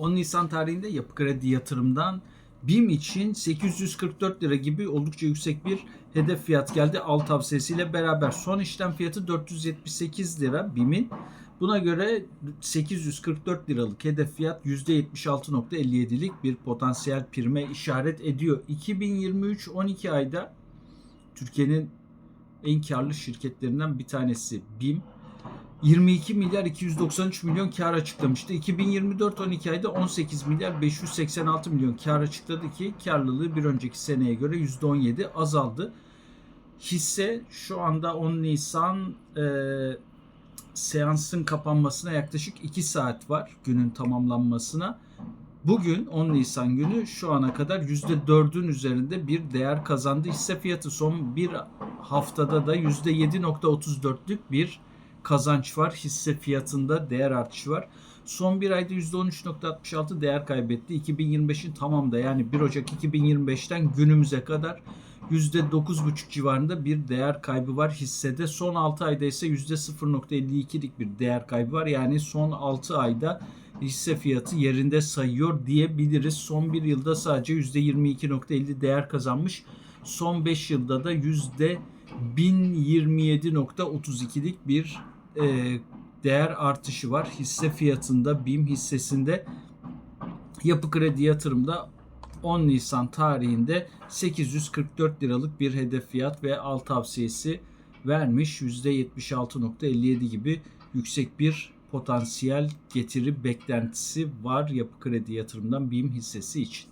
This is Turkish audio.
10 Nisan tarihinde Yapı Kredi Yatırım'dan BİM için 844 lira gibi oldukça yüksek bir hedef fiyat geldi. Al tavsiyesiyle beraber son işlem fiyatı 478 lira BİM'in. Buna göre 844 liralık hedef fiyat %76.57'lik bir potansiyel prime işaret ediyor. 2023 12 ayda Türkiye'nin en karlı şirketlerinden bir tanesi BİM. 22 milyar 293 milyon kar açıklamıştı. 2024 12 ayda 18 milyar 586 milyon kar açıkladı ki karlılığı bir önceki seneye göre %17 azaldı. Hisse şu anda 10 Nisan e, seansın kapanmasına yaklaşık 2 saat var günün tamamlanmasına. Bugün 10 Nisan günü şu ana kadar %4'ün üzerinde bir değer kazandı. Hisse fiyatı son bir haftada da %7.34'lük bir kazanç var. Hisse fiyatında değer artışı var. Son bir ayda %13.66 değer kaybetti. 2025'in tamamda yani 1 Ocak 2025'ten günümüze kadar %9,5 civarında bir değer kaybı var hissede. Son 6 ayda ise %0.52'lik bir değer kaybı var. Yani son 6 ayda hisse fiyatı yerinde sayıyor diyebiliriz. Son bir yılda sadece %22.50 değer kazanmış. Son 5 yılda da %1027.32'lik bir e, değer artışı var. Hisse fiyatında BİM hissesinde Yapı Kredi Yatırım'da 10 Nisan tarihinde 844 liralık bir hedef fiyat ve al tavsiyesi vermiş. %76.57 gibi yüksek bir potansiyel getiri beklentisi var Yapı Kredi Yatırım'dan BİM hissesi için.